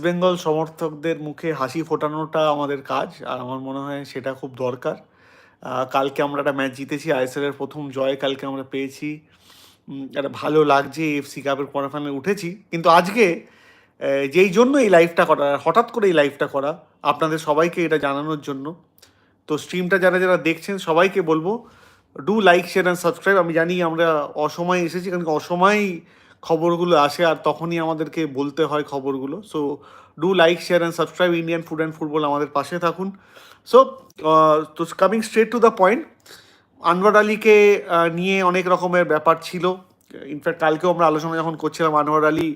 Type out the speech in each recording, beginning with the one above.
ইস্টবেঙ্গল সমর্থকদের মুখে হাসি ফোটানোটা আমাদের কাজ, আর আমার মনে হয় সেটা খুব দরকার। কালকে আমরা একটা ম্যাচ জিতেছি, আইএসএল এর প্রথম জয় কালকে আমরা পেয়েছি। একটা ভালো লাগছে এফসি কাপের কোয়ার্টার ফাইনালে উঠেছি। কিন্তু আজকে যেই জন্য এই লাইভটা করা, হঠাৎ করে এই লাইভটা করা, আপনাদের সবাইকে এটা জানানোর জন্য। তো স্ট্রিমটা যারা যারা দেখছেন, সবাইকে বলব do like share and subscribe আমি জানি আমরা অসময়ে এসেছি, কারণ কি অসময় খবরগুলো আসে আর তখনই আমাদেরকে বলতে হয় খবরগুলো। So do like share and subscribe Indian food and football আমাদের পাশে থাকুন। সো তো coming straight to the point Anwar আলীকে নিয়ে অনেক রকমের ব্যাপার ছিল। ইনফ্যাক্ট কালকেও আমরা আলোচনা যখন করছিলাম আনোয়ার আলী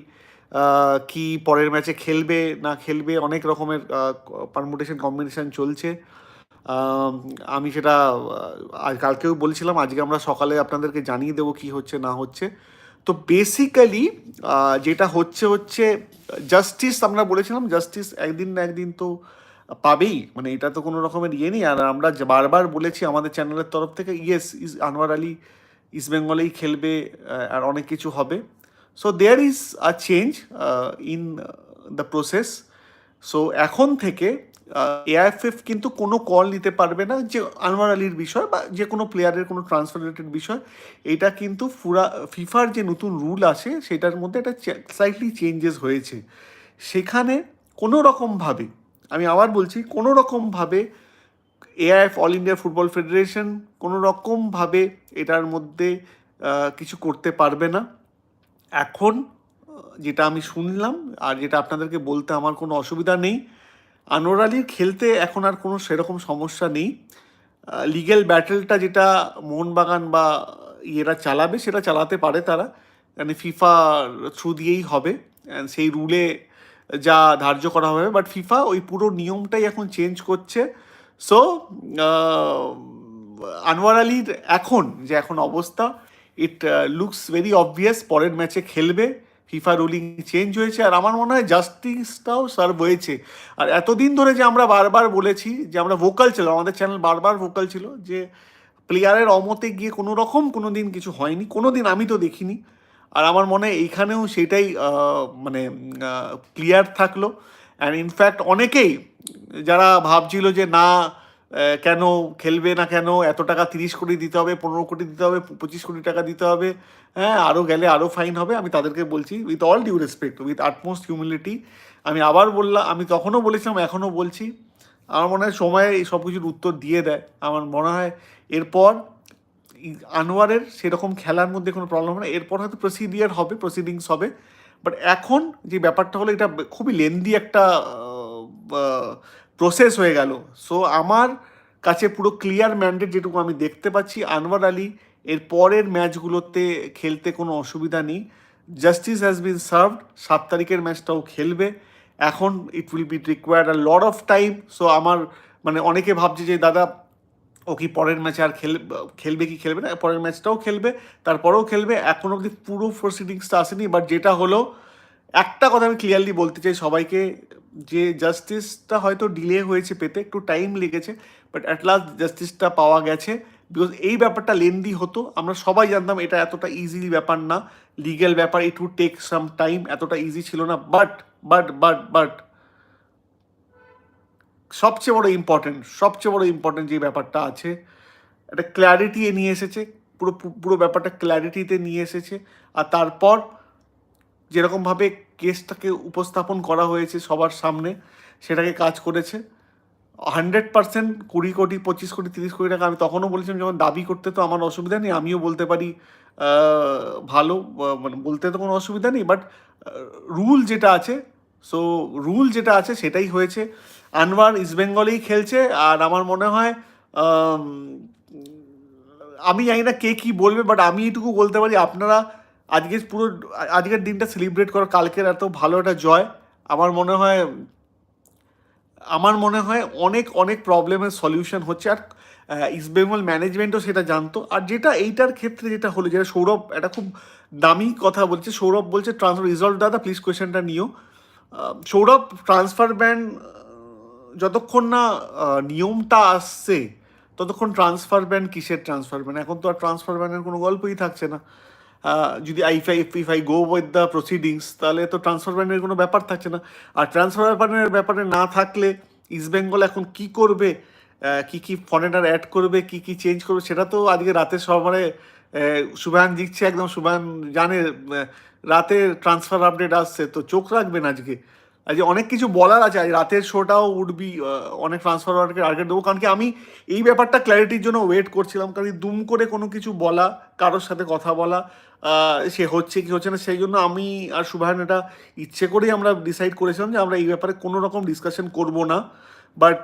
কি পরের ম্যাচে খেলবে, না খেলবে, অনেক রকমের পারমুটেশন কম্বিনেশন চলছে। আমি সেটা কালকেও বলছিলাম, আজকে আমরা সকালে আপনাদেরকে জানিয়ে দেবো কি হচ্ছে, না হচ্ছে। তো বেসিক্যালি যেটা হচ্ছে হচ্ছে জাস্টিস আমরা বলেছিলাম জাস্টিস একদিন না একদিন তো পাবেই। মানে এটা তো কোনো রকমের ইয়ে নেই। আর আমরা বারবার বলেছি আমাদের চ্যানেলের তরফ থেকে yes is Anwar Ali East বেঙ্গলেই খেলবে আর অনেক কিছু হবে। So there is a change in the process so এখন থেকে এআইএফএফ কিন্তু কোনো কল নিতে পারবে না যে আনোয়ার আলীর বিষয় বা যে কোনো প্লেয়ারের কোনো ট্রান্সফার রিলেটেড বিষয়। এটা কিন্তু ফুরা ফিফার যে নতুন রুল আছে, সেটার মধ্যে একটা স্লাইটলি চেঞ্জেস হয়েছে। সেখানে কোনো রকমভাবে আমি আবার বলছি, কোনো রকমভাবে AIF all India football federation কোনো রকমভাবে এটার মধ্যে কিছু করতে পারবে না। এখন যেটা আমি শুনলাম, আর যেটা আপনাদেরকে বলতে আমার কোনো অসুবিধা নেই আনোয়ার আলীর খেলতে এখন আর কোনো সেরকম সমস্যা নেই। লিগ্যাল ব্যাটেলটা যেটা মোহনবাগান বা ইয়েরা চালাবে, সেটা চালাতে পারে তারা। মানে ফিফা থ্রু দিয়েই হবে। সেই রুলে যা ধার্য করা হবে। বাট ফিফা ওই পুরো নিয়মটাই এখন চেঞ্জ করছে। সো আনোয়ার আলীর এখন যে এখন অবস্থা ইট লুকস ভেরি অবভিয়াস পরের ম্যাচে খেলবে। ফিফা রুলিং চেঞ্জ হয়েছে আর আমার মনে হয় জাস্টিসটাও সার্ভ হয়েছে। আর এতদিন ধরে যে আমরা বারবার বলেছি যে আমরা ভোকাল ছিল, আমাদের চ্যানেল বারবার ভোকাল ছিল যে প্লেয়ারের অমতে গিয়ে কোনো রকম কোনো দিন কিছু হয়নি, কোনো দিন আমি তো দেখিনি। আর আমার মনে হয় এইখানেও সেটাই মানে ক্লিয়ার থাকল। অ্যান্ড ইনফ্যাক্ট অনেকেই যারা ভাবছিল যে না কেন খেলবে না কেন? এত টাকা তিরিশ কোটি দিতে হবে, পনেরো কোটি দিতে হবে, পঁচিশ কোটি টাকা দিতে হবে হ্যাঁ? আরও গেলে আরও ফাইন হবে, আমি তাদেরকে বলছি with all due respect with utmost humility আমি আবার বললাম, আমি তখনও বলেছিলাম, এখনও বলছি, আমার মনে হয় সময় এই সব কিছুর উত্তর দিয়ে দেয়। আমার মনে হয় এরপর আনোয়ারের সেরকম খেলার মধ্যে কোনো প্রবলেম হবে না, এরপর হয়তো প্রসিডিয়ার হবে প্রসিডিংস হবে বাট এখন যে ব্যাপারটা হলো, এটা খুবই লেন্দি একটা প্রসেস হয়ে গেল। সো আমার কাছে পুরো ক্লিয়ার ম্যান্ডেট যেটুকু আমি দেখতে পাচ্ছি, আনোয়ার আলী এর পরের ম্যাচগুলোতে খেলতে কোনো অসুবিধা নেই। জাস্টিস হ্যাজ বিন সার্ভড সাত তারিখের ম্যাচটাও খেলবে। এখন it will be required a lot of time so আমার মানে অনেকে ভাবছে যে, দাদা, ও কি পরের ম্যাচে আর খেল, খেলবে কি, খেলবে না? পরের ম্যাচটাও খেলবে, তারপরেও খেলবে। এখন অবধি পুরো প্রসিডিংসটা আসেনি বাট যেটা হলো, একটা কথা আমি ক্লিয়ারলি বলতে চাই সবাইকে যে জাস্টিসটা হয়তো ডিলে হয়েছে পেতে, একটু টাইম লেগেছে বাট অ্যাট লাস্ট জাস্টিসটা পাওয়া গেছে বিকজ এই ব্যাপারটা লেন্দি হতো, আমরা সবাই জানতাম এটা এতটা ইজি ব্যাপার না লিগ্যাল ব্যাপার it would take some time এতটা ইজি ছিল না বাট বাট বাট বাট সবচেয়ে বড় ইম্পর্টেন্ট সবচেয়ে বড় ইম্পর্টেন্ট যে ব্যাপারটা আছে, একটা ক্ল্যারিটি নিয়ে এসেছে, পুরো পুরো ব্যাপারটা ক্ল্যারিটিতে নিয়ে এসেছে, আর তারপর যেরকমভাবে কেসটাকে উপস্থাপন করা হয়েছে সবার সামনে, সেটাকে কাজ করেছে। হান্ড্রেড পার্সেন্ট কুড়ি কোটি, পঁচিশ কোটি, তিরিশ কোটি টাকা, আমি তখনও বলেছিলাম যখন দাবি করতে তো আমার অসুবিধা নেই, আমিও বলতে পারি ভালো মানে বলতে তো কোনো অসুবিধা নেই বাট রুল যেটা আছে সো রুল যেটা আছে সেটাই হয়েছে। আনওয়ার ইস্ট বেঙ্গলেই খেলছে, আর আমার মনে হয়, আমি জানি না কে কী বলবে বাট আমি এটুকু বলতে পারি, আপনারা আজকে পুরো, আজকের দিনটা সেলিব্রেট করো। কালকের এত ভালো একটা জয়। আমার মনে হয়, আমার মনে হয় অনেক অনেক প্রবলেমের সলিউশন হচ্ছে। আর ইস্ট বেঙ্গল ম্যানেজমেন্টও সেটা জানতো। আর যেটা এইটার ক্ষেত্রে যেটা হলো, যেটা সৌরভ একটা খুব দামি কথা বলছে। সৌরভ বলছে ট্রান্সফার রিজল্ট দাদা প্লিজ কোয়েশ্চেনটা নিও। সৌরভ ট্রান্সফার ব্যান যতক্ষণ না নিয়মটা আসছে, ততক্ষণ ট্রান্সফার ব্যান কিসের ট্রান্সফার ব্যান এখন তো আর ট্রান্সফার ব্যানের কোনো গল্পই থাকছে না। যদি I phi if I go with the proceedings তাহলে তো ট্রান্সফার ব্যানের কোনো ব্যাপার থাকছে না। আর ট্রান্সফার ব্যাপারের ব্যাপারে না থাকলে ইস্ট বেঙ্গল এখন কি করবে কি কি ফরেনার অ্যাড করবে, কি কি চেঞ্জ করবে, সেটা তো আজকে রাতের সবারে সুবান জিতছে একদম সুবান জানে রাতে ট্রান্সফার আপডেট আসছে, তো চোখ রাখবেন আজকে। আজকে অনেক কিছু বলার আছে, আজ রাতের শোটাও উঠবি অনেক ট্রান্সফার টার্গেট দেবো, কারণ কি আমি এই ব্যাপারটা ক্ল্যারিটির জন্য ওয়েট করছিলাম, কারণ দুম করে কোনো কিছু বলা, কারোর সাথে কথা বলা সে হচ্ছে কি হচ্ছে না, সেই জন্য আমি আর সুভান এটা ইচ্ছে করেই আমরা ডিসাইড করেছিলাম যে আমরা এই ব্যাপারে কোনো রকম ডিসকাশন করব না। বাট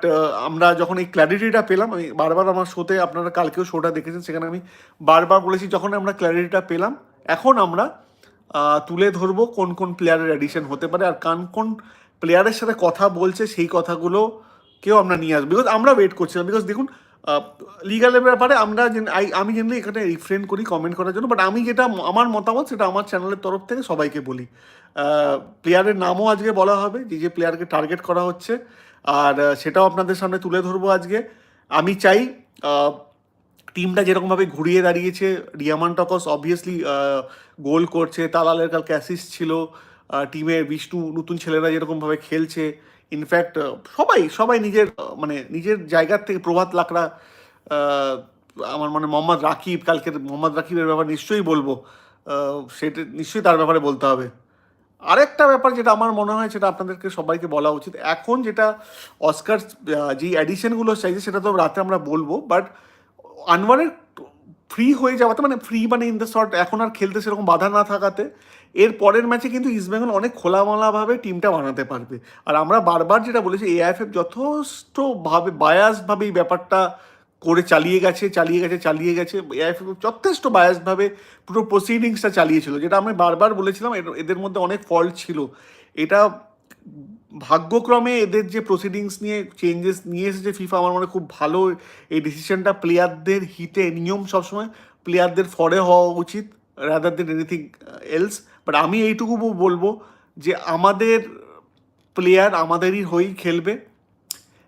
আমরা যখন এই ক্ল্যারিটিটা পেলাম, আমি বারবার আমার শোতে আপনারা কালকেও শোটা দেখেছেন, সেখানে আমি বারবার বলেছি যখন আমরা ক্ল্যারিটিটা পেলাম, এখন আমরা তুলে ধরবো কোন কোন প্লেয়ারের অ্যাডিশন হতে পারে আর কান কোন প্লেয়ারের সাথে কথা বলছে সেই কথাগুলো কেউ আমরা নিয়ে আসব। বিকজ আমরা ওয়েট করছিলাম। বিকজ দেখুন লিগালের ব্যাপারে আমরা আমি জেনারেলি এখানে রিফ্রেন্ড করি কমেন্ট করার জন্য বাট আমি যেটা, আমার মতামত সেটা আমার চ্যানেলের তরফ থেকে সবাইকে বলি। প্লেয়ারের নামও আজকে বলা হবে, যে যে প্লেয়ারকে টার্গেট করা হচ্ছে, আর সেটাও আপনাদের সামনে তুলে ধরবো আজকে। আমি চাই টিমটা যেরকমভাবে ঘুরিয়ে দাঁড়িয়েছে, রিয়ামান টকস অবভিয়াসলি গোল করছে, তালালের কালকে অ্যাসিস্ট ছিল টিমের বিষ্ণু নতুন ছেলেরা যেরকমভাবে খেলছে ইনফ্যাক্ট সবাই সবাই নিজের মানে নিজের জায়গার থেকে প্রভাত লাকড়া আমার মানে মোহাম্মদ রাকিব, কালকের মোহাম্মদ রাকিবের ব্যাপার নিশ্চয়ই বলব। সেটা নিশ্চয়ই তার ব্যাপারে বলতে হবে। আরেকটা ব্যাপার যেটা আমার মনে হয় সেটা আপনাদেরকে সবাইকে বলা উচিত। এখন যেটা অস্কার যে অ্যাডিশনগুলো চাইছে সেটা তো রাতে আমরা বলব বাট আনওয়ারের ফ্রি হয়ে যাওয়াতে মানে ফ্রি মানে ইন দ্য শর্ট এখন আর খেলতে সেরকম বাধা না থাকাতে এর পরের ম্যাচে কিন্তু ইস্টবেঙ্গল অনেক খোলামেলাভাবে টিমটা বানাতে পারবে। আর আমরা বারবার যেটা বলেছি এআইএফএফ যথেষ্টভাবে বায়াসভাবে এই ব্যাপারটা করে চালিয়ে গেছে চালিয়ে গেছে চালিয়ে গেছে। এআইএফএফ যথেষ্ট বায়াসভাবে পুরো প্রসিডিংসটা চালিয়েছিল, যেটা আমি বারবার বলেছিলাম এদের মধ্যে অনেক ফল্ট ছিল। এটা ভাগ্যক্রমে এদের যে প্রসিডিংস নিয়ে চেঞ্জেস নিয়ে এসেছে ফিফা আমার মনে খুব ভালো এই ডিসিশনটা প্লেয়ারদের হিতে, নিয়ম সবসময় প্লেয়ারদের ফরে হওয়া উচিত rather than anything else but আমি এইটুকু বলব যে আমাদের প্লেয়ার আমাদেরই হয়েই খেলবে।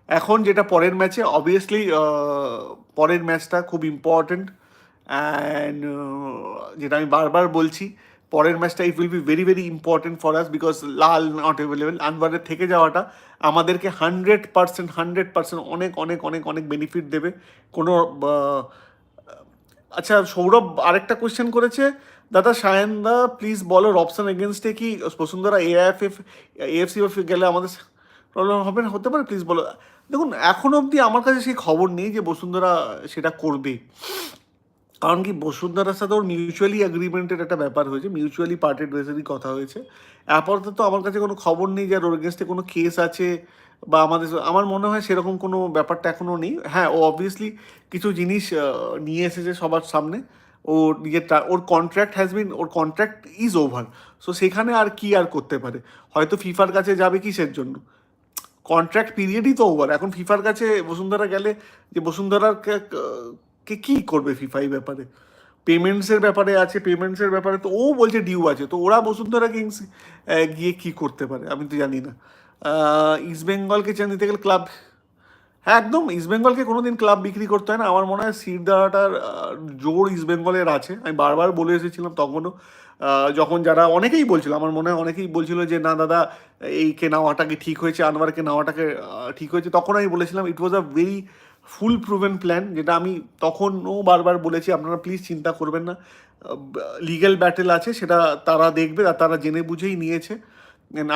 এখন যেটা পরের ম্যাচে অবভিয়াসলি পরের ম্যাচটা খুব ইম্পর্ট্যান্ট অ্যান্ড যেটা আমি বারবার বলছি, পরের ম্যাচটা it will be very very important for us because Lal not available আনবারের থেকে যাওয়াটা আমাদেরকে হান্ড্রেড পার্সেন্ট হান্ড্রেড পার্সেন্ট অনেক অনেক অনেক অনেক বেনিফিট দেবে। কোনো আচ্ছা সৌরভ আরেকটা কোয়েশ্চেন করেছে দাদা সায়নদা প্লিজ বলো রবসান এগেনস্টে কি বসুন্ধরা এআইএফএফ এএফসি গেলে আমাদের প্রবলেম হবে না? হতে পারে প্লিজ বলো। দেখুন, এখন অবধি আমার কাছে সেই খবর নেই যে বসুন্ধরা সেটা করবে। কারণ কি, বসুন্ধরার সাথে ওর মিউচুয়ালি অ্যাগ্রিমেন্টের একটা ব্যাপার হয়েছে মিউচুয়ালি পার্টেড ওয়েসেরই কথা হয়েছে। আপাতত আমার কাছে কোনো খবর নেই যে ওর এগেনস্টে কোনো কেস আছে বা আমাদের আমার মনে হয় সেরকম কোনো ব্যাপারটা এখনও নেই। হ্যাঁ ও অবভিয়াসলি কিছু জিনিস নিয়ে এসেছে সবার সামনে। ও নিজের টা- ওর কন্ট্রাক্ট হ্যাজ বিন ওর কন্ট্রাক্ট ইজ ওভার সো সেখানে আর কি আর করতে পারে? হয়তো ফিফার কাছে যাবে কিসের জন্য? কন্ট্রাক্ট পিরিয়ডই তো ওভার এখন ফিফার কাছে বসুন্ধরা গেলে যে বসুন্ধরার কে- কী করবে ফিফা এই ব্যাপারে? পেমেন্টসের ব্যাপারে আছে পেমেন্টসের ব্যাপারে তো ও বলছে ডিউ আছে। তো ওরা বসুন্ধরা কিংস গিয়ে কি করতে পারে? আমি তো জানি না। ইস্ট বেঙ্গলকে চান দিতে গেলে ক্লাব হ্যাঁ একদম ইস্ট বেঙ্গলকে কোনোদিন ক্লাব বিক্রি করতে হয় না। আমার মনে হয় সিট দেওয়াটার জোর ইস্ট বেঙ্গলের আছে। আমি বারবার বলে এসেছিলাম তখনও যখন যারা অনেকেই বলছিল, আমার মনে হয় অনেকেই বলছিল যে, না দাদা এইকে নেওয়াটাকে ঠিক হয়েছে আনোয়ারকে নেওয়াটাকে ঠিক হয়েছে। তখন আমি বলেছিলাম it was a very full proven plan যেটা আমি তখনও বারবার বলেছি। আপনারা প্লিজ চিন্তা করবেন না। লিগ্যাল ব্যাটেল আছে, সেটা তারা দেখবে, আর তারা জেনে বুঝেই নিয়েছে।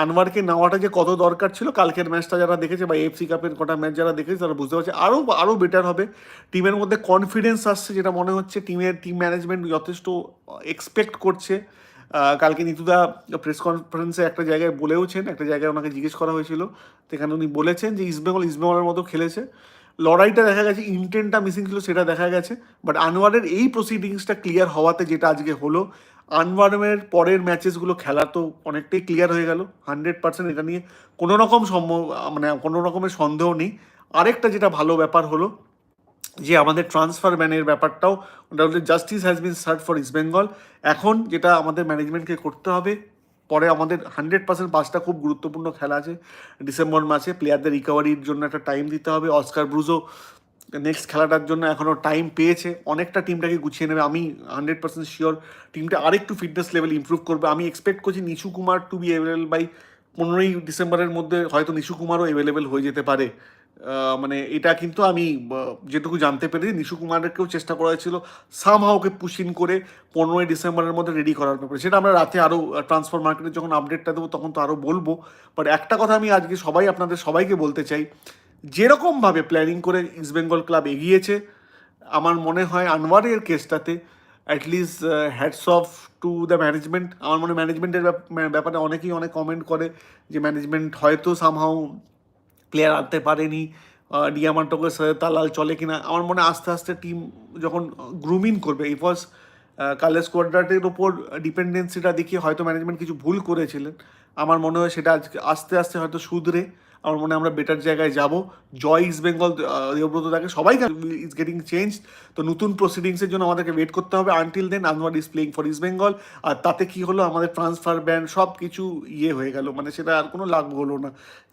আনোয়ারকে নেওয়াটা যে কত দরকার ছিল, কালকের ম্যাচটা যারা দেখেছে বা এফসি কাপের কটা ম্যাচ যারা দেখেছে, তারা বুঝতে পারছে। আরও আরও বেটার হবে। টিমের মধ্যে কনফিডেন্স আসছে, যেটা মনে হচ্ছে টিমের টিম ম্যানেজমেন্ট যথেষ্ট এক্সপেক্ট করছে। কালকে নিতুদা প্রেস কনফারেন্সে একটা জায়গায় বলেওছেন, একটা জায়গায় ওনাকে জিজ্ঞেস করা হয়েছিল। সেখানে উনি বলেছেন যে ইস্টবেঙ্গল ইস্টবেঙ্গলের মতো খেলেছে। লড়াইটা দেখা গেছে ইন্টেন্টটা মিসিং ছিল, সেটা দেখা গেছে। বাট আনোয়ারের এই প্রসিডিংসটা ক্লিয়ার হওয়াতে যেটা আজকে হলো, আনোয়ারের পরের ম্যাচেসগুলো খেলা তো অনেকটাই ক্লিয়ার হয়ে গেল। হান্ড্রেড পার্সেন্ট এটা নিয়ে কোনো রকম সম্ভব মানে কোনো রকমের সন্দেহ নেই। আরেকটা যেটা ভালো ব্যাপার হলো, যে আমাদের ট্রান্সফার ম্যানের ব্যাপারটাও justice has been serve for East Bengal এখন যেটা আমাদের ম্যানেজমেন্টকে করতে হবে পরে আমাদের হান্ড্রেড পার্সেন্ট পাঁচটা খুব গুরুত্বপূর্ণ খেলা আছে। ডিসেম্বর মাসে প্লেয়ারদের রিকভারির জন্য একটা টাইম দিতে হবে। অস্কার ব্রুজো নেক্সট খেলাটার জন্য এখনও টাইম পেয়েছে। অনেকটা টিমটাকে গুছিয়ে নেবে। আমি হান্ড্রেড পার্সেন্ট শিওর টিমটা আরেকটু ফিটনেস লেভেল ইমপ্রুভ করবে। আমি এক্সপেক্ট করছি Nishu Kumar to be available by পনেরোই ডিসেম্বরের মধ্যে হয়তো নিশু কুমারও অ্যাভেলেবেল হয়ে যেতে পারে। মানে এটা কিন্তু আমি যেটুকু জানতে পেরেছি নিশু কুমারকেও চেষ্টা করা হয়েছিল সামহাওকে পুশিন করে পনেরোই ডিসেম্বরের মধ্যে রেডি করার ব্যাপারে। সেটা আমরা রাতে আরও ট্রান্সফার মার্কেটে যখন আপডেটটা দেবো তখন তো আরও বলব। বাট একটা কথা আমি আজকে সবাই আপনাদের সবাইকে বলতে চাই, যেরকমভাবে প্ল্যানিং করে ইস্ট বেঙ্গল ক্লাব এগিয়েছে, আমার মনে হয় আনোয়ারের কেসটাতে at least hats off to the management আমার মনে ম্যানেজমেন্টের ব্যাপারে অনেকেই অনেক কমেন্ট করে যে ম্যানেজমেন্ট হয়তো সামহাও প্লেয়ার আনতে পারেনি ডিয়ামান্টোকে তালাল চলে কিনা। আমার মনে আস্তে আস্তে টিম যখন গ্রুমিং করবে ইফস কালের স্কোয়াড্রাটের ওপর ডিপেন্ডেন্সিটা দেখিয়ে হয়তো ম্যানেজমেন্ট কিছু ভুল করেছিলেন। আমার মনে হয় সেটা আজকে আস্তে আস্তে হয়তো শুধরে। আমার মনে আমরা বেটার জায়গায় যাব। জয় ইস্ট বেঙ্গল দেবব্রত তাকে সবাইকে ইজ গেটিং চেঞ্জ তো নতুন প্রসিডিংসের জন্য আমাদেরকে ওয়েট করতে হবে। Until then Anwar is playing for East Bengal আর তাতে কি হলো? আমাদের ট্রান্সফার ব্যান সব কিছু ইয়ে হয়ে গেল। মানে সেটা আর কোনো লাভ হলো না।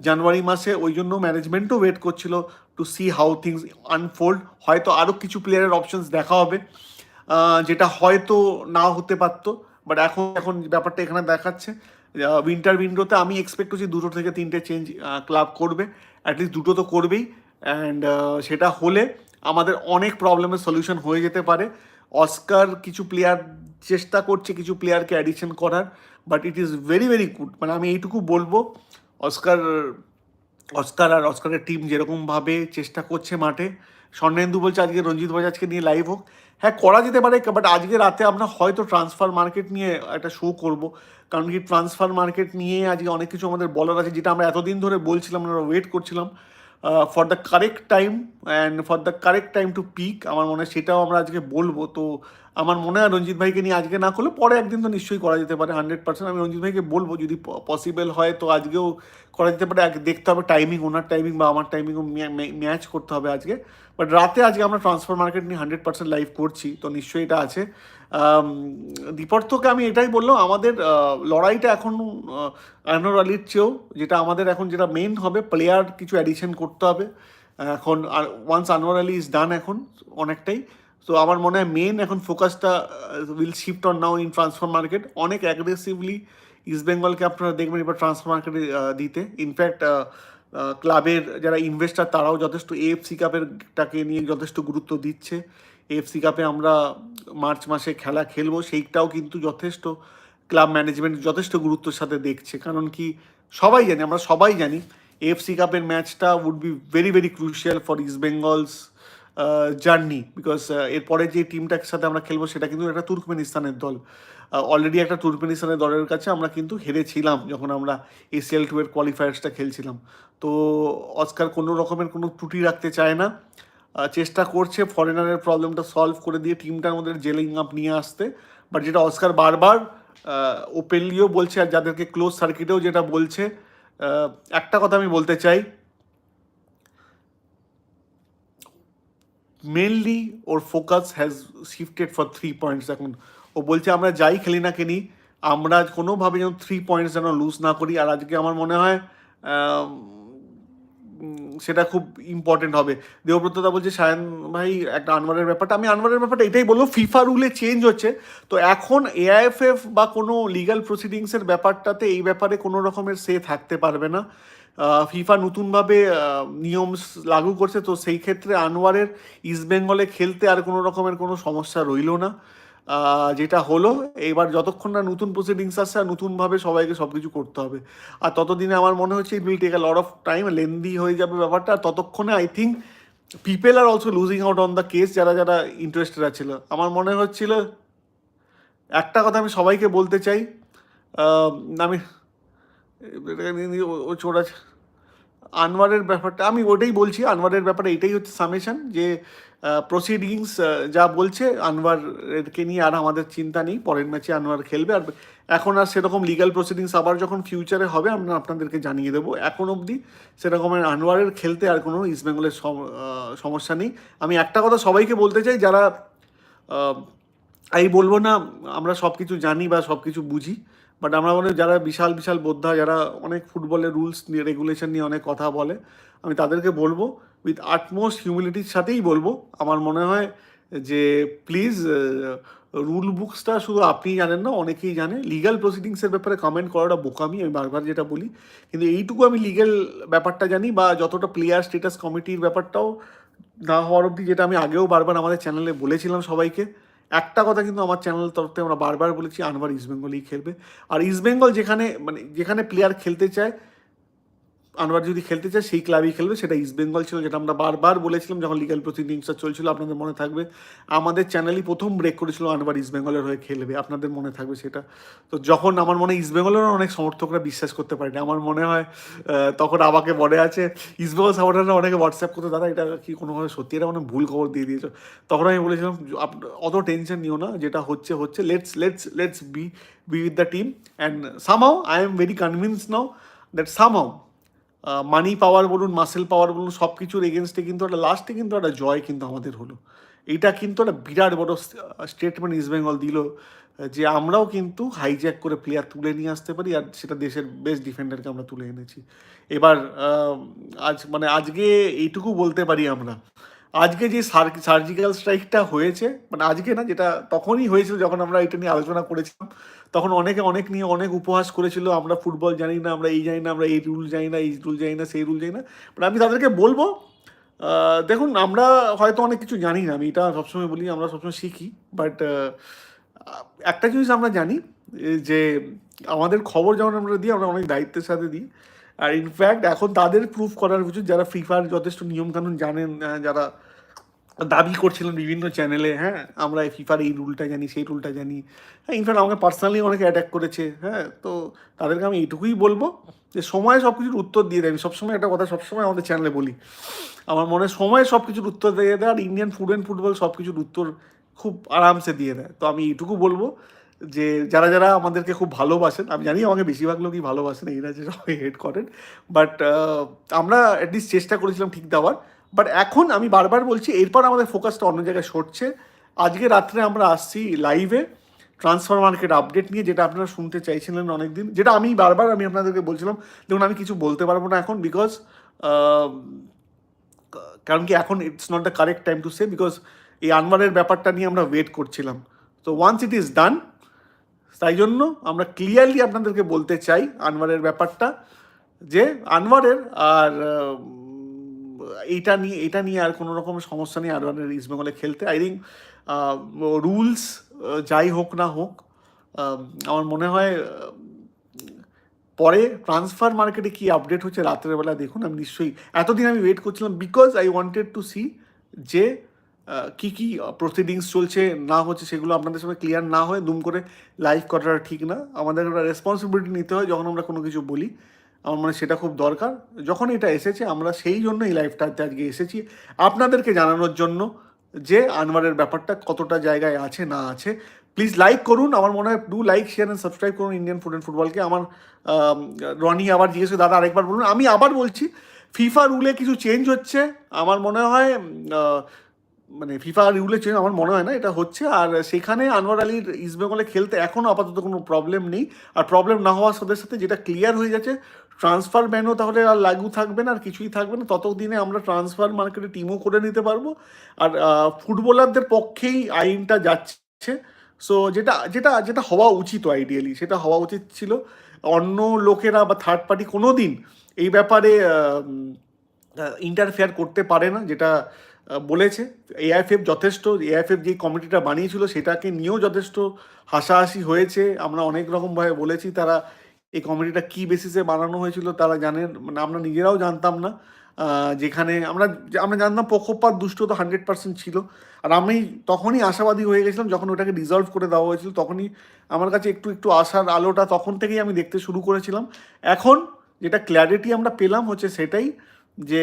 জানুয়ারি মাসে ওই জন্য ম্যানেজমেন্টও ওয়েট করছিল to see how things unfold হয়তো আরও কিছু প্লেয়ারের অপশনস দেখা হবে। যেটা হয়তো না হতে পারতো। বাট এখন এখন ব্যাপারটা এখানে দেখাচ্ছে। উইন্টার উইন্ডোতে আমি এক্সপেক্ট করছি দুটো থেকে তিনটে চেঞ্জ ক্লাব করবে। অ্যাটলিস্ট দুটো তো করবেই। অ্যান্ড সেটা হলে আমাদের অনেক প্রবলেমের সলিউশন হয়ে যেতে পারে। অস্কার কিছু প্লেয়ার চেষ্টা করছে, কিছু প্লেয়ারকে অ্যাডিশন করার but it is very very good মানে আমি এইটুকু বলব অস্কার অস্কার আর অস্কারের টিম যেরকমভাবে চেষ্টা করছে মাঠে, স্বর্ণেন্দু বলছে আজকে, রঞ্জিত বাজাজকে নিয়ে লাইভ হোক। হ্যাঁ করা যেতে পারে বাট আজকে রাতে আমরা হয়তো ট্রান্সফার মার্কেট নিয়ে একটা শো করব। কারণ কি ট্রান্সফার মার্কেট নিয়ে আজকে অনেক কিছু আমাদের বলার আছে, যেটা আমরা এতদিন ধরে বলছিলাম, আমরা ওয়েট করছিলাম। For the correct time and for the correct time to pick আমার মনে হয় সেটাও আমরা আজকে বলব। তো আমার মনে হয় রঞ্জিত ভাইকে নিয়ে আজকে না করলে পরে একদিন তো নিশ্চয়ই করা যেতে পারে হান্ড্রেড পার্সেন্ট আমি রঞ্জিত ভাইকে বলব। যদি পসিবল হয় তো আজকেও করা যেতে পারে। দেখতে হবে টাইমিং ওনার টাইমিং বা আমার টাইমিংও ম্যাচ করতে হবে আজকে। বাট রাতে আজকে আমরা ট্রান্সফার মার্কেট নিয়ে হান্ড্রেড পার্সেন্ট লাইভ করছি, তো নিশ্চয়ই এটা আছে। দীপর্থকে আমি এটাই বললাম, আমাদের লড়াইটা এখন আনোয়ার আলীর চেয়েও, যেটা আমাদের এখন যেটা মেন হবে প্লেয়ার কিছু অ্যাডিশন করতে হবে। এখন once Anwar Ali is done এখন, অনেকটাই। তো আমার মনে হয় মেন এখন ফোকাসটা will shift on now in transfer market অনেক অ্যাগ্রেসিভলি ইস্ট বেঙ্গলকে আপনারা দেখবেন এবার ট্রান্সফার মার্কেটে দিতে। ইনফ্যাক্ট ক্লাবের যারা ইনভেস্টার তারাও যথেষ্ট এএফসি কাপেরটাকে নিয়ে যথেষ্ট গুরুত্ব দিচ্ছে। এএফসি কাপে আমরা মার্চ মাসে খেলা খেলব, সেইটাও কিন্তু যথেষ্ট ক্লাব ম্যানেজমেন্ট যথেষ্ট গুরুত্বের সাথে দেখছে। কারণ কি, সবাই জানি, আমরা সবাই জানি এএফসি কাপের ম্যাচটা would be very very crucial for East Bengal's journey because এরপরে যে টিমটার সাথে আমরা খেলব, সেটা কিন্তু একটা তুর্কমেনিস্তানের দল। অলরেডি একটা তুর্কমেনিস্তানের দলের কাছে আমরা কিন্তু হেরেছিলাম যখন আমরা এসিএল টু এর কোয়ালিফায়ার্সটা খেলছিলাম। তো অস্কার কোনো রকমের কোনো ত্রুটি রাখতে চায় না। চেষ্টা করছে ফরেনারের প্রবলেমটা সলভ করে দিয়ে টিমটার মধ্যে জেলিং আপ নিয়ে আসতে। বাট যেটা অস্কার বারবার ওপেনলিও বলছে আর যাদেরকে ক্লোজ সার্কিটেও যেটা বলছে একটা কথা আমি বলতে চাই। Mainly or focus has shifted for three points এখন ও বলছে, আমরা যাই খেলি না খেলি আমরা কোনোভাবে যেন থ্রি পয়েন্টস যেন লুজ না করি। আর আজকে আমার মনে হয় সেটা খুব ইম্পর্টেন্ট হবে। দেবব্রতদা বলছে, সায়ন ভাই, একটা আনোয়ারের ব্যাপারটা। আমি আনোয়ারের ব্যাপারটা এটাই বলব ফিফা রুলে চেঞ্জ হচ্ছে। তো এখন এআইএফএফ বা কোনো লিগাল প্রসিডিংসের ব্যাপারটাতে এই ব্যাপারে কোনো রকমের সে থাকতে পারবে না। ফিফা নতুনভাবে নিয়ম লাগু করছে। তো সেই ক্ষেত্রে আনোয়ারের ইস্ট বেঙ্গলে খেলতে আর কোনো রকমের কোনো সমস্যা রইল না। যেটা হলো এবার যতক্ষণ না নতুন প্রসিডিংস আসছে আর নতুনভাবে সবাইকে সব কিছু করতে হবে। আর ততদিনে আমার মনে হচ্ছে it will take a lot of time lengthy হয়ে যাবে ব্যাপারটা। আর ততক্ষণে I think people are also losing out on the case যারা যারা ইন্টারেস্টেড আছিল। আমার মনে হচ্ছিল, একটা কথা আমি সবাইকে বলতে চাই আমি ও চোরা আনোয়ারের ব্যাপারটা, আমি ওটাই বলছি, আনোয়ারের ব্যাপারে এটাই হচ্ছে সামেশন যে প্রসিডিংস যা বলছে আনোয়ারকে নিয়ে আর আমাদের চিন্তা নেই, পরের ম্যাচে আনোয়ার খেলবে। আর এখন আর সেরকম লিগাল প্রসিডিংস আবার যখন ফিউচারে হবে, আমরা আপনাদেরকে জানিয়ে দেবো। এখন অবধি সেরকমের আনোয়ারের খেলতে আর কোনো ইস্ট বেঙ্গলের সম- সমস্যা নেই। আমি একটা কথা সবাইকে বলতে চাই, যারা এই বলব না, আমরা সব কিছু জানি বা সব কিছু বুঝি বাট আমরা মনে যারা বিশাল বিশাল বোদ্ধা, যারা অনেক ফুটবলের রুলস নিয়ে রেগুলেশন নিয়ে অনেক কথা বলে, আমি তাদেরকে বলব উইথ আটমোস্ট হিউমিলিটির সাথেই বলব, আমার মনে হয় যে প্লিজ রুল বুকসটা শুধু আপনি জানেন না, অনেকেই জানে। লিগাল প্রসিডিংসের ব্যাপারে কমেন্ট করাটা বোকামি, আমি বারবার যেটা বলি। কিন্তু এইটুকু আমি লিগেল ব্যাপারটা জানি বা যতটা প্লেয়ার স্টেটাস কমিটির ব্যাপারটাও না হওয়ার অবধি যেটা আমি আগেও বারবার আমাদের চ্যানেলে বলেছিলাম সবাইকে। একটা কথা কিন্তু আমার চ্যানেল তরফ থেকে আমরা বারবার বলেছি আনবার ইস্টবেঙ্গলই খেলবে। আর ইস্টবেঙ্গল যেখানে মানে যেখানে প্লেয়ার খেলতে চায় আনোয়ার যদি খেলতে চায়, সেই ক্লাবই খেলবে। সেটা ইস্টবেঙ্গল ছিল, যেটা আমরা বারবার বলেছিলাম যখন লিগাল প্রসিডিংসটা চলছিল, আপনাদের মনে থাকবে। আমাদের চ্যানেলই প্রথম ব্রেক করেছিল আনোয়ার ইস্টবেঙ্গলের হয়ে খেলবে, আপনাদের মনে থাকবে সেটা? তো যখন আমার মনে হয় ইস্টবেঙ্গলেরও অনেক সমর্থকরা বিশ্বাস করতে পারে না আমার মনে হয় তখন আমাকে মনে আছে ইস্টবেঙ্গল সাপোর্টাররা অনেকে হোয়াটসঅ্যাপ করতে, দাদা, এটা কি কোনোভাবে সত্যি? এটা মানে ভুল খবর দিয়ে দিয়েছ। তখন আমি বলেছিলাম অত টেনশন নিও না, যেটা হচ্ছে হচ্ছে। Let's let's let's be be with the team and somehow I am very convince now that somehow money power বলুন মাসেল পাওয়ার বলুন, সব কিছুর এগেনস্টে কিন্তু একটা লাস্টে কিন্তু একটা জয় কিন্তু আমাদের হলো। এটা কিন্তু একটা বিরাট বড় স্টেটমেন্ট ইস্ট বেঙ্গল দিল, যে আমরাও কিন্তু হাইজ্যাক করে প্লেয়ার তুলে নিয়ে আসতে পারি, আর সেটা দেশের বেস্ট ডিফেন্ডারকে আমরা তুলে এনেছি। এবার আজ মানে আজকে এইটুকু বলতে পারি আমরা। আজকে যে সার্জিক্যাল স্ট্রাইকটা হয়েছে মানে আজকে না, যেটা তখনই হয়েছিল যখন আমরা এটা নিয়ে আলোচনা করেছিলাম তখন অনেকে অনেক নিয়ে অনেক উপহাস করেছিল, আমরা ফুটবল জানি না, আমরা এই জানি না, আমরা এই রুল জানি না, এই রুল জানি না, সেই রুল জানি না। বাট আমি তাদেরকে বলব দেখুন, আমরা হয়তো অনেক কিছু জানি না, আমি এটা সবসময় বলি, আমরা সবসময় শিখি বাট একটা জিনিস আমরা জানি যে আমাদের খবর যেমন আমরা দিই, আমরা অনেক দায়িত্বের সাথে দিই। আর ইনফ্যাক্ট এখন তাদের প্রুফ করার উচিত যারা ফিফার যথেষ্ট নিয়মকানুন জানেন যারা দাবি করছিলেন বিভিন্ন চ্যানেলে হ্যাঁ আমরা এই ফিফার এই রুলটা জানি, সেই রুলটা জানি। হ্যাঁ ইনফ্যাক্ট আমাকে পার্সোনালি অনেকে অ্যাটাক করেছে হ্যাঁ তো তাদেরকে আমি এইটুকুই বলব যে সময় সব কিছুর উত্তর দিয়ে দেয়। আমি সবসময় একটা কথা সবসময় আমাদের চ্যানেলে বলি। আমার মনে সময় সব কিছুর উত্তর দিয়ে দেয় আর ইন্ডিয়ান ফুড অ্যান্ড ফুটবল সব কিছুর উত্তর খুব আরামসে দিয়ে দেয়। তো আমি এইটুকু বলব যে যারা যারা আমাদেরকে খুব ভালোবাসেন, আমি জানি আমাকে বেশিরভাগ লোকই ভালোবাসেন এই যে সবাই হেড করেন বাট আমরা অ্যাটলিস্ট চেষ্টা করেছিলাম ঠিক দেওয়ার। বাট এখন আমি বারবার বলছি, এরপর আমাদের ফোকাসটা অন্য জায়গায় সরছে। আজকে রাত্রে আমরা আসছি লাইভে ট্রান্সফার মার্কেট আপডেট নিয়ে, যেটা আপনারা শুনতে চাইছিলেন অনেকদিন, যেটা আমি বারবার আমি আপনাদেরকে বলছিলাম, দেখুন, আমি কিছু বলতে পারব না এখন বিকজ কারণ কি এখন it's not the correct time to say because এই আনওয়ারের ব্যাপারটা নিয়ে আমরা ওয়েট করছিলাম। তো ওয়ান্স ইট ইজ ডান তাই জন্য আমরা ক্লিয়ারলি আপনাদেরকে বলতে চাই আনওয়ারের ব্যাপারটা, যে আনওয়ারের আর এইটা নিয়ে এটা নিয়ে আর কোনো রকম সমস্যা নেই আনওয়ারের ইস্ট বেঙ্গলে খেলতে। আই থিঙ্ক রুলস যাই হোক না হোক আমার মনে হয় পরে ট্রান্সফার মার্কেটে কি আপডেট হচ্ছে রাতের বেলা দেখুন, আমি নিশ্চয়ই এতদিন আমি ওয়েট করছিলাম because I wanted to see যে কি কি প্রসিডিংস চলছে, না হচ্ছে, সেগুলো আপনাদের সঙ্গে ক্লিয়ার না হয় দুম করে লাইভ করাটা ঠিক না। আমাদের একটা রেসপন্সিবিলিটি নিতে হয় যখন আমরা কোনো কিছু বলি। আমার মনে সেটা খুব দরকার। যখন এটা এসেছে আমরা সেই জন্য এই লাইভটাতে আজকে এসেছি। আপনাদেরকে জানানোর জন্য যে আনওয়ারের ব্যাপারটা কতটা জায়গায় আছে না আছে প্লিজ লাইক করুন। আমার মনে হয় do like share and subscribe করুন ইন্ডিয়ান ফুড অ্যান্ড ফুটবলকে আমার আম, রনি আবার জিজ্ঞেস দাদা আরেকবার বলুন। আমি আবার বলছি ফিফা রুলে কিছু চেঞ্জ হচ্ছে। আমার মনে হয় মানে ফিফা রুলে চেঞ্জ আমার মনে হয় না এটা হচ্ছে। আর সেখানে আনোয়ার আলীর ইস্টবেঙ্গলে খেলতে এখনও আপাতত কোনো প্রবলেম নেই। আর প্রবলেম না হওয়ার সাথে সাথে যেটা ক্লিয়ার হয়ে যাচ্ছে ট্রান্সফার ব্যানও তাহলে আর লাগু থাকবে না, আর কিছুই থাকবে না। ততদিনে আমরা ট্রান্সফার মার্কেটে টিমও করে নিতে পারব। আর ফুটবলারদের পক্ষেই আইনটা যাচ্ছে। সো যেটা যেটা যেটা হওয়া উচিত আইডিয়ালি সেটা হওয়া উচিত ছিল। অন্য লোকেরা বা থার্ড পার্টি কোনো দিন এই ব্যাপারে ইন্টারফেয়ার করতে পারে না, যেটা বলেছে। এআইএফএফ যথেষ্ট এআইএফএফ যে কমিটিটা বানিয়েছিল, সেটাকে নিয়েও যথেষ্ট হাসাহাসি হয়েছে। আমরা অনেক রকমভাবে বলেছি, তারা এই কমিটিটা কি বেসিসে বানানো হয়েছিল তারা জানেন মানে আমরা নিজেরাও জানতাম না। যেখানে আমরা আমরা জানতাম পক্ষপাত দুষ্ট তো হান্ড্রেড পার্সেন্ট ছিল। আর আমি তখনই আশাবাদী হয়ে গেছিলাম যখন ওটাকে রিজলভ করে দেওয়া হয়েছিল, তখনই আমার কাছে একটু একটু আশার আলোটা তখন থেকেই আমি দেখতে শুরু করেছিলাম। এখন যেটা ক্ল্যারিটি আমরা পেলাম হচ্ছে সেটাই যে,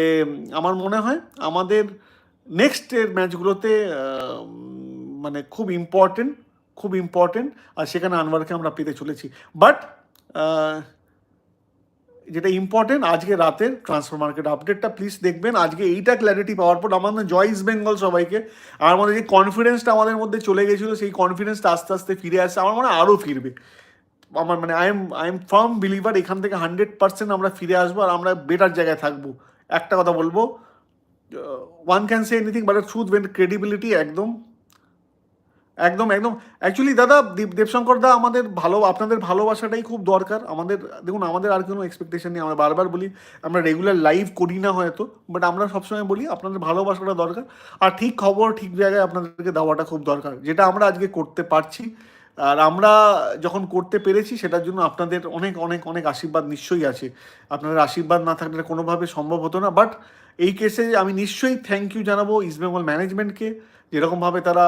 আমার মনে হয় আমাদের নেক্সটের ম্যাচগুলোতে মানে খুব ইম্পর্টেন্ট খুব ইম্পর্টেন্ট আর সেখানে আনওয়ারকে আমরা পেতে চলেছি। বাট যেটা ইম্পর্টেন্ট আজকে রাতের ট্রান্সফার মার্কেট আপডেটটা প্লিজ দেখবেন। আজকে এইটা ক্ল্যারিটি পাওয়ার পর আমাদের জয় ইস্ট বেঙ্গল সবাইকে। আর আমাদের যে কনফিডেন্সটা আমাদের মধ্যে চলে গেছিল, সেই কনফিডেন্সটা আস্তে আস্তে ফিরে আসছে। আমার মনে হয় আরও ফিরবে। আমার মানে I am I am firm believer এখান থেকে হান্ড্রেড পার্সেন্ট আমরা ফিরে আসব আর আমরা বেটার জায়গায় থাকব। একটা কথা বলব one can say anything but truth when credibility একদম একদম একদম। অ্যাকচুয়ালি দাদা, দীপ দেবশঙ্কর দা আমাদের ভালো, আপনাদের ভালোবাসাটাই খুব দরকার। আমাদের, দেখুন, আমাদের আর কোনো এক্সপেকটেশন নেই। আমরা বারবার বলি, আমরা রেগুলার লাইভ করি না হয়তো বাট আমরা সবসময় বলি, আপনাদের ভালোবাসাটা দরকার। আর ঠিক খবর, ঠিক জায়গায় আপনাদেরকে দেওয়াটা খুব দরকার। যেটা আমরা আজকে করতে পারছি। আর আমরা যখন করতে পেরেছি, সেটার জন্য আপনাদের অনেক অনেক অনেক আশীর্বাদ নিশ্চয়ই আছে। আপনাদের আশীর্বাদ না থাকলে কোনোভাবে সম্ভব হতো না। বাট এই কেসে আমি নিশ্চয়ই থ্যাংক ইউ জানাব ইস্ট বেঙ্গল ম্যানেজমেন্টকে যেরকমভাবে তারা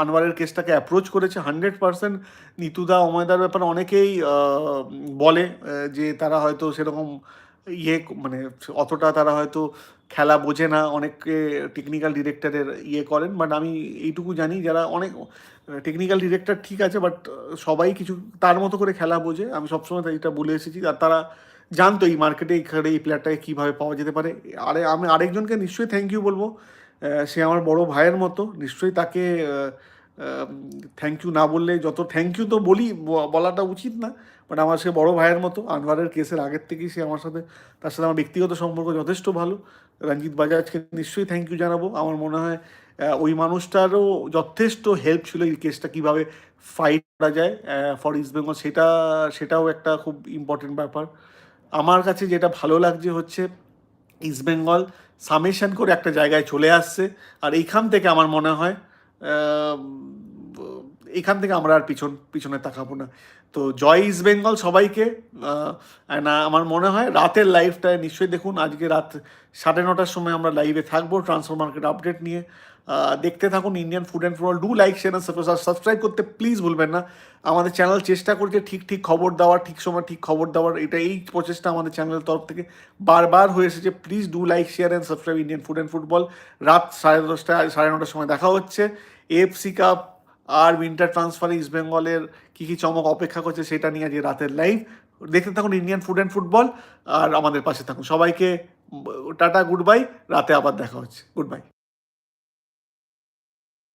আনোয়ারের কেসটাকে অ্যাপ্রোচ করেছে হান্ড্রেড পার্সেন্ট নিতুদা অময়দার ব্যাপারে অনেকেই বলে যে তারা হয়তো সেরকম ইয়ে মানে অতটা তারা হয়তো খেলা বোঝে না অনেকে টেকনিক্যাল ডিরেক্টরের ইয়ে করেন। বাট আমি এইটুকু জানি যারা অনেক টেকনিক্যাল ডিরেক্টর ঠিক আছে বাট সবাই কিছু তার মতো করে খেলা বোঝে। আমি সবসময় এটা বলে এসেছি। আর তারা জানতো এই মার্কেটে এই প্লেয়ারটাকে কীভাবে পাওয়া যেতে পারে। আরে, আমি আরেকজনকে নিশ্চয়ই থ্যাংক ইউ বলব। সে আমার বড় ভাইয়ের মতো। নিশ্চয়ই তাকে থ্যাংক ইউ না বললে যত থ্যাংক ইউ তো বলি বলাটা উচিত না। বাট আমার সে বড় ভাইয়ের মতো আনোয়ারের কেসের আগের থেকেই সে আমার সাথে, তার সাথে আমার ব্যক্তিগত সম্পর্ক যথেষ্ট ভালো। রঞ্জিত বাজাজকে নিশ্চয়ই থ্যাংক ইউ জানাব। আমার মনে হয় ওই মানুষটারও যথেষ্ট হেল্প ছিল এই কেসটা কীভাবে ফাইট করা যায় ফর ইস্ট বেঙ্গল সেটা, সেটাও একটা খুব ইম্পর্টেন্ট ব্যাপার। আমার কাছে যেটা ভালো লাগছে হচ্ছে ইস্ট বেঙ্গল সামেশন করে একটা জায়গায় চলে আসছে। আর এইখান থেকে আমার মনে হয় এখান থেকে আমরা আর পিছন, পিছনে তাকাবো না। তো জয় ইস্ট বেঙ্গল সবাইকে না আমার মনে হয় রাতের লাইভটায় নিশ্চয়ই দেখুন। আজকে রাত সাড়ে নটার সময় আমরা লাইভে থাকব ট্রান্সফার মার্কেট আপডেট নিয়ে। দেখতে থাকুন Indian food and football do like share subscribe করতে প্লিজ ভুলবেন না। আমাদের চ্যানেল চেষ্টা করছে ঠিক ঠিক খবর দেওয়ার, ঠিক সময় ঠিক খবর দেওয়ার। এটা এই প্রচেষ্টা আমাদের চ্যানেলের তরফ থেকে বারবার হয়ে এসেছে। Please do like share and subscribe Indian food and football রাত সাড়ে দশটা, সাড়ে নটার সময় দেখা হচ্ছে। এফসি কাপ আর উইন্টার ট্রান্সফার ইস্ট বেঙ্গলের কী কী চমক অপেক্ষা করছে সেটা নিয়ে আজকে রাতের লাইভ দেখতে থাকুন ইন্ডিয়ান ফুড অ্যান্ড ফুটবল আর আমাদের পাশে থাকুন। সবাইকে টাটা গুড বাই রাতে আবার দেখা হচ্ছে। Good bye